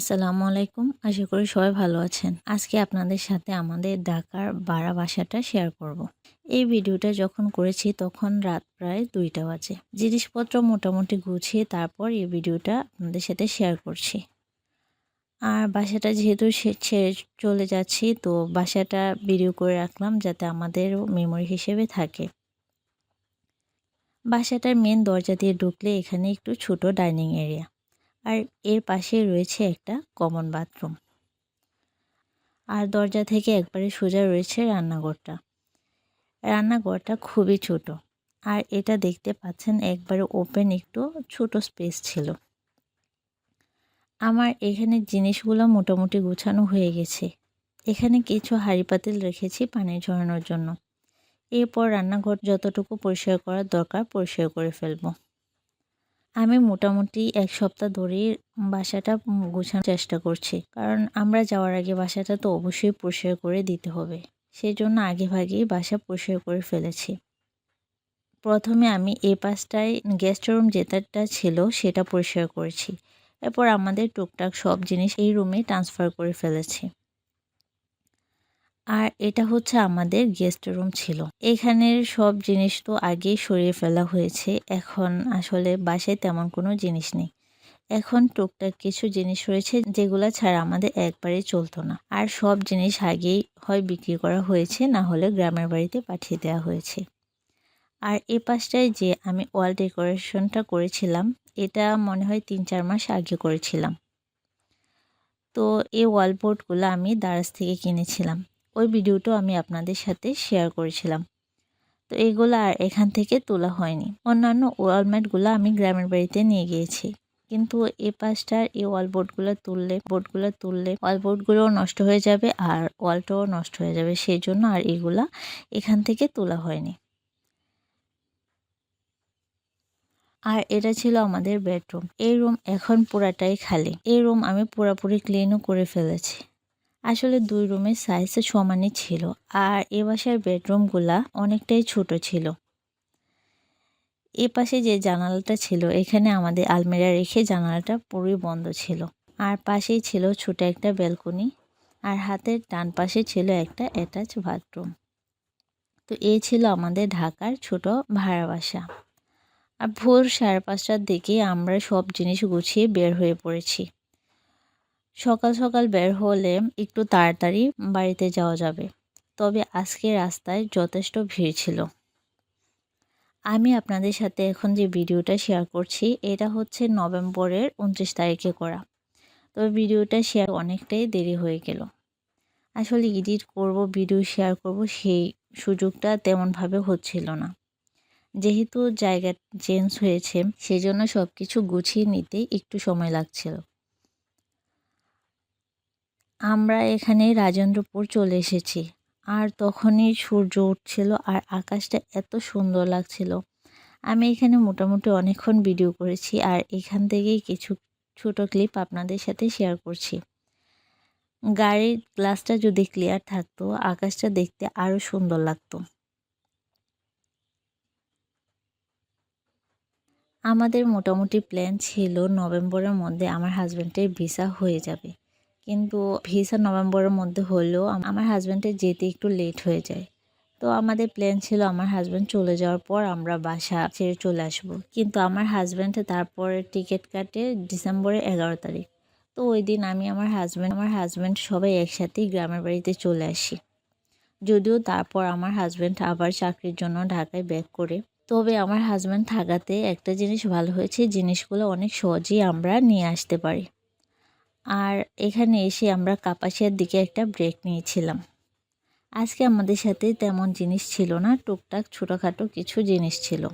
আসসালামু আলাইকুম। আশা করি সবাই ভালো আছেন। আজকে আপনাদের সাথে আমাদের ঢাকার বাড়া বাসাটা শেয়ার করব। এই ভিডিওটা যখন করেছি তখন রাত প্রায় দুইটা বাজে। জিনিসপত্র মোটামুটি গুছিয়ে তারপর এই ভিডিওটা আপনাদের সাথে শেয়ার করছি। আর বাসাটা যেহেতু ছেড়ে চলে যাচ্ছি তো বাসাটা ভিডিও করে রাখলাম যাতে আমাদের মেমোরি হিসেবে থাকে। বাসাটার মেন দরজা দিয়ে ঢুকলে এখানে একটু ছোট ডাইনিং এরিয়া আর এর পাশে রয়েছে একটা কমন বাথরুম আর দরজা থেকে একবারে সোজা রয়েছে রান্নাঘরটা। রান্নাঘরটা খুবই ছোট। আর এটা দেখতে পাচ্ছেন একবারে ওপেন একটু ছোট স্পেস ছিল। আমার এখানে জিনিসগুলো মোটামুটি গুছানো হয়ে গেছে। এখানে কিছু হাঁড়ি পাতিল রেখেছি পানি ঝরানোর জন্য। এরপর রান্নাঘর যতটুকু পরিষ্কার করার দরকার পরিষ্কার করে ফেলব। আমি মোটামুটি এক সপ্তাহ ধরেই বাসাটা গোছানোর চেষ্টা করছি। কারণ আমরা যাওয়ার আগে বাসাটা তো অবশ্যই পরিষ্কার করে দিতে হবে। সেই জন্য আগে ভাগেই বাসা পরিষ্কার করে ফেলেছি। প্রথমে আমি এ পাশটায় গেস্ট রুম যেটাটা ছিল সেটা পরিষ্কার করেছি। এরপর আমাদের টুকটাক সব জিনিস এই রুমে ট্রান্সফার করে ফেলেছি। আর এটা হচ্ছে আমাদের গেস্ট রুম ছিল। এখানের সব জিনিস তো আগেই সরিয়ে ফেলা হয়েছে। এখন আসলে বাসায় তেমন কোনো জিনিস নেই। এখন টুকটাক কিছু জিনিস রয়েছে যেগুলো ছাড়া আমাদের একবারে চলতো না। আর সব জিনিস আগেই হয় বিক্রি করা হয়েছে, না হলে গ্রামের বাড়িতে পাঠিয়ে দেওয়া হয়েছে। আর এ পাশটায় যে আমি ওয়াল ডেকোরেশনটা করেছিলাম, এটা মনে হয় তিন চার মাস আগে করেছিলাম। তো এই ওয়াল বোর্ডগুলো আমি দারাজ থেকে কিনেছিলাম। ওই ভিডিওটাও আমি আপনাদের সাথে শেয়ার করেছিলাম। তো এগুলো আর এখান থেকে তোলা হয়নি। অন্যান্য ওয়ালমেটগুলো আমি গ্রামের বাড়িতে নিয়ে গিয়েছি। কিন্তু এ পাশটার এই ওয়াল বোর্ডগুলো তুললে বোর্ডগুলো তুললে ওয়াল বোর্ডগুলোও নষ্ট হয়ে যাবে আর ওয়ালটাও নষ্ট হয়ে যাবে। সেই জন্য আর এগুলা এখান থেকে তোলা হয়নি। আর এটা ছিল আমাদের বেডরুম এই রুম এখন পুরাটাই খালি। এই রুম আমি পুরাপুরি ক্লিনও করে ফেলেছি। আসলে দুই রুমের সাইজ সমানই ছিল আর এ বাসার বেডরুমগুলা অনেকটাই ছোট ছিল। এ পাশে যে জানালাটা ছিল, এখানে আমাদের আলমিরা রেখে জানালাটা পুরোই বন্ধ ছিল। আর পাশেই ছিল ছোট একটা ব্যালকনি আর হাতের ডান পাশে ছিল একটা অ্যাটাচ বাথরুম তো এই ছিল আমাদের ঢাকার ছোট ভাড়া বাসা। আর ভোর সাড়ে পাঁচটার দিকে আমরা সব জিনিস গুছিয়ে বের হয়ে পড়েছি। সকাল সকাল বের হলে একটু তাড়াতাড়ি বাড়িতে যাওয়া যাবে। তবে আজকে রাস্তায় যথেষ্ট ভিড় ছিল। আমি আপনাদের সাথে এখন যে ভিডিওটা শেয়ার করছি, এটা হচ্ছে নভেম্বরের উনত্রিশ তারিখে করা। তবে ভিডিওটা শেয়ার অনেকটাই দেরি হয়ে গেল। আসলে এডিট করব ভিডিও শেয়ার করব, সেই সুযোগটা তেমনভাবে হচ্ছিল না। যেহেতু জায়গা চেঞ্জ হয়েছে, সেজন্য সব কিছু গুছিয়ে নিতে একটু সময় লাগছিল। আমরা এখানে রাজেন্দ্রপুর চলে এসেছি। আর তখনই সূর্য উঠছিল আর আকাশটা এত সুন্দর লাগছিল। আমি এখানে মোটামুটি অনেকক্ষণ ভিডিও করেছি আর এখান থেকেই কিছু ছোট ক্লিপ আপনাদের সাথে শেয়ার করছি। গাড়ির গ্লাসটা যদি ক্লিয়ার থাকতো, আকাশটা দেখতে আরও সুন্দর লাগতো। আমাদের মোটামুটি প্ল্যান ছিল নভেম্বরের মধ্যে আমার হাজব্যান্ডের ভিসা হয়ে যাবে। কিন্তু ভিসা নভেম্বরের মধ্যে হলেও আমার হাজব্যান্ডের যেতে একটু লেট হয়ে যায়। তো আমাদের প্ল্যান ছিল আমার হাজব্যান্ড চলে যাওয়ার পর আমরা বাসা ছেড়ে চলে আসব। কিন্তু আমার হাজব্যান্ড তারপরে টিকিট কাটে ডিসেম্বরের এগারো তারিখ। তো ওই দিন আমি আমার হাজব্যান্ড আমার হাজব্যান্ড সবাই একসাথেই গ্রামের বাড়িতে চলে আসি। যদিও তারপর আমার হাজব্যান্ড আবার চাকরির জন্য ঢাকায় ব্যাক করে। তবে আমার হাজব্যান্ড থাকাতে একটা জিনিস ভালো হয়েছে, জিনিসগুলো অনেক সহজেই আমরা নিয়ে আসতে পারি। আর এখানে এসে আমরা কাপাসিয়ার দিকে একটা ব্রেক নিয়েছিলাম। আজকে আমাদের সাথে তেমন জিনিস ছিল না, টুকটাক ছোটোখাটো কিছু জিনিস ছিল।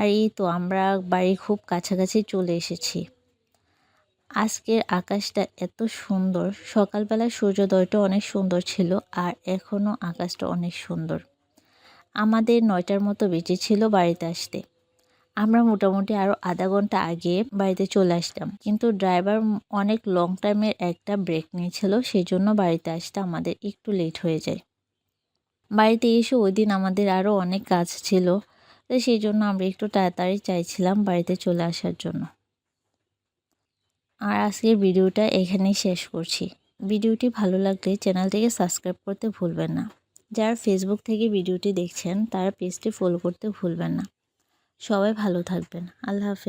আর এই তো আমরা বাড়ি খুব কাছাকাছি চলে এসেছি। আজকের আকাশটা এত সুন্দর। সকালবেলা সূর্যোদয়টা অনেক সুন্দর ছিল আর এখনও আকাশটা অনেক সুন্দর। আমাদের নয়টার মতো বেঁচে ছিল বাড়িতে আসতে। আমরা মোটামুটি আরও আধা ঘণ্টা আগে বাড়িতে চলে আসতাম। কিন্তু ড্রাইভার অনেক লং টাইমের একটা ব্রেক নিয়েছিল সেই জন্য বাড়িতে আসতে আমাদের একটু লেট হয়ে যায়। বাড়িতে এসে ওই দিন আমাদের আরও অনেক কাজ ছিল। তো সেই জন্য আমরা একটু তাড়াতাড়ি চাইছিলাম বাড়িতে চলে আসার জন্য। আর আজকের ভিডিওটা এখানেই শেষ করছি। ভিডিওটি ভালো লাগলে চ্যানেলটিকে সাবস্ক্রাইব করতে ভুলবেন না। যারা ফেসবুক থেকে ভিডিওটি দেখছেন, তারা পেজটি ফলো করতে ভুলবেন না। সবাই ভালো থাকবেন। আল্লাহ হাফেজ।